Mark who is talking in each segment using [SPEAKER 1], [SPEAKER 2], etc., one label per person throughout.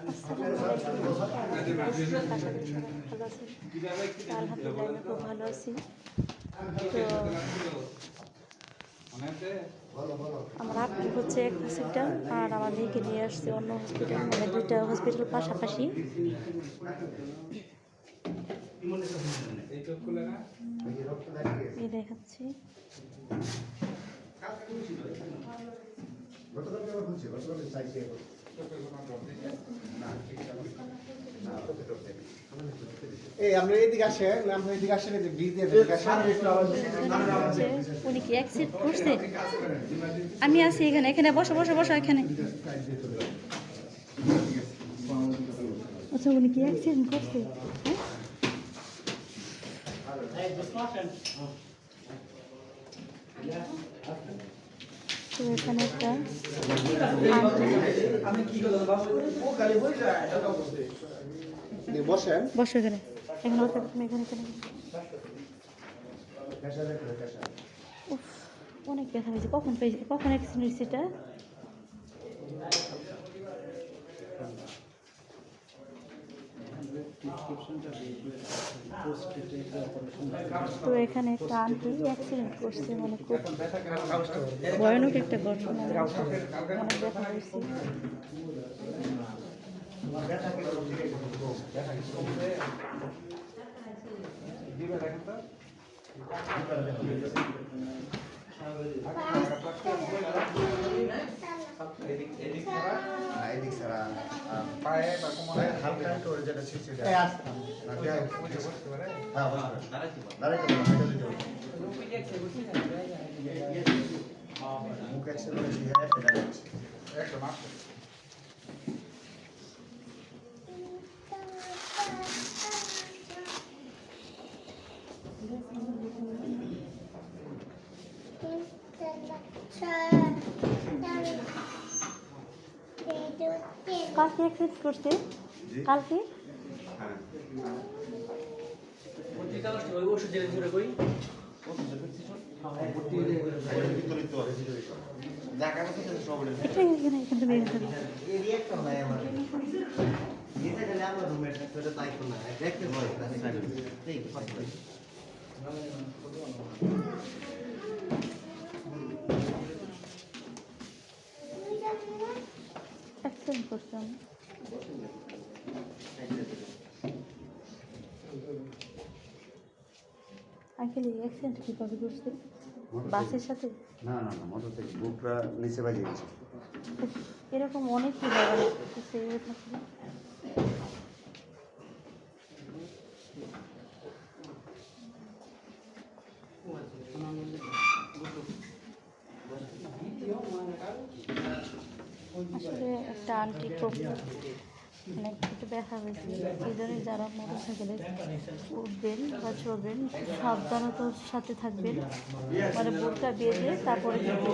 [SPEAKER 1] আমি খুব ভালো আছি তো আমার আপনি হচ্ছে এক হসপিটাল আর আমার মেয়েকে নিয়ে আসছে অন্য হসপিটাল মানে দুইটা হসপিটাল পাশাপাশি দেখাচ্ছি
[SPEAKER 2] আসেন আপনি এদিকে এই দিয়ে এদিকে
[SPEAKER 1] হচ্ছে উনি কি আমি আছি এখানে এখানে বসো বসো বসো এখানে। আচ্ছা উনি কি অ্যাক্সিডেন্ট করছে? হ্যাঁ? তো এখানে একটা বসো এখানে। এখানে বসে, তুমি এখানে এখানে অনেক ব্যথা হয়েছে। কখন পেয়েছে কখন অ্যাক্সিডেন্ট হয়েছে তো এখানে একটা আন্টি অ্যাক্সিডেন্ট করছে মানে খুব ভয়ানক একটা ঘটনা। অনেক ব্যথা হয়েছে
[SPEAKER 3] না এদিক ছাড়া পায়ে বা কোমরে মুখ একসাথে করেছি, হ্যাঁ, সেটা হচ্ছে। একদম আসো।
[SPEAKER 1] কালকে অ্যাক্সিডেন্ট করছে। কালকে?
[SPEAKER 3] বিপরীত হবে, বিপরীত হবে। দেখা যাচ্ছে যে সব বলে।
[SPEAKER 1] এখানে এখানে এখানে তুমি এখানে অ্যাক্সিডেন্ট করছে আমি এই অ্যাক্সিডেন্ট কীভাবে করছে বাসের সাথে?
[SPEAKER 3] না না না মোটর থেকে। বুকটা নিচে বাজিয়ে গেছে।
[SPEAKER 1] এরকম লাগতেছে আসলে একটা আন্টি খুব মানে একটু ব্যথা হয়েছে। এই জন্য যারা মোটর সাইকেলে উঠবেন বা চড়বেন সাবধানতার সাথে থাকবেন। মানে বোর্ডটা বেঁধে তারপরে কিন্তু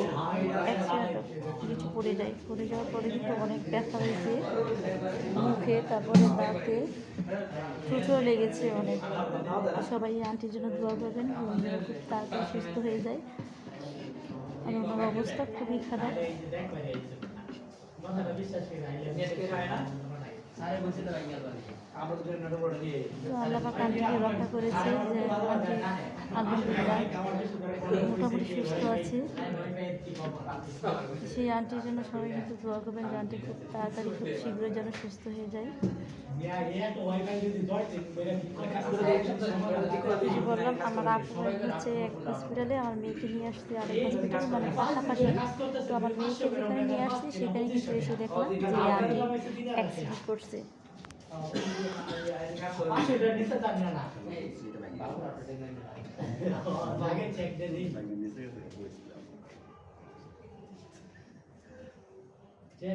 [SPEAKER 1] অ্যাক্সিডেন্ট কিছু পড়ে যায়। পড়ে যাওয়ার পরে কিন্তু অনেক ব্যথা হয়েছে। মুখে, তারপরে দাঁতে প্রচুর লেগেছে অনেক। সবাই আন্টির জন্য দোয়া করবেন খুব তাড়াতাড়ি সুস্থ হয়ে যায়। আর ওনার অবস্থা খুবই খারাপ। আল্লাহ পাক রক্ষা করেছে যে আলহামদুলিল্লাহ মোটামুটি সুস্থ আছে। সেই আন্টির জন্য সবাই কিন্তু দোয়া করবেন যে আন্টি খুব তাড়াতাড়ি খুব শীঘ্রই যেন সুস্থ হয়ে যায়। বললাম, আমার আপু হচ্ছে এক হসপিটালে আমার মেয়েকে নিয়ে আসছে আরেক হসপিটাল মানে পাশাপাশি তো আমার মেয়েকে যেখানে নিয়ে আসছি, সেখানে কিন্তু এসে দেখলাম যে আন্টি অ্যাক্সিডেন্ট করছে।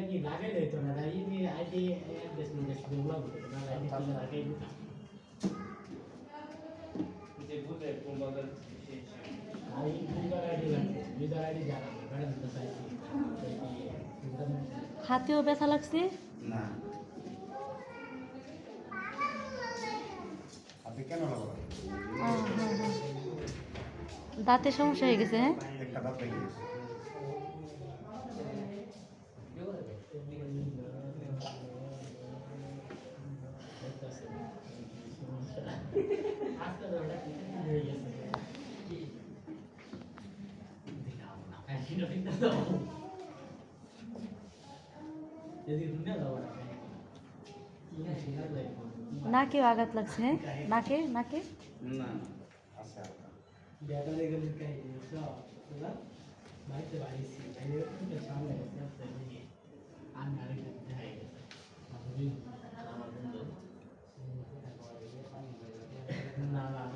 [SPEAKER 4] কি না না দিত যে বুঝে কোন বাজার আইডি আইডি জানা তো
[SPEAKER 1] হাতেও ব্যথা লাগছে
[SPEAKER 3] না আপনি কেন লাগাবেন
[SPEAKER 1] দাঁতের সমস্যা হয়ে গেছে হ্যাঁ
[SPEAKER 3] একটা দাঁত লেগে গেছে
[SPEAKER 5] আজকে তো ওটা হয়ে গেছে দিলাম না হ্যাঁ সেটা ঠিক না দাও যদি শুনে দাও না ইয়া সেটা লাগবে
[SPEAKER 1] নাকেও আঘাত লাগছে হ্যাঁ নাকে নাকে
[SPEAKER 4] না আছে হালকা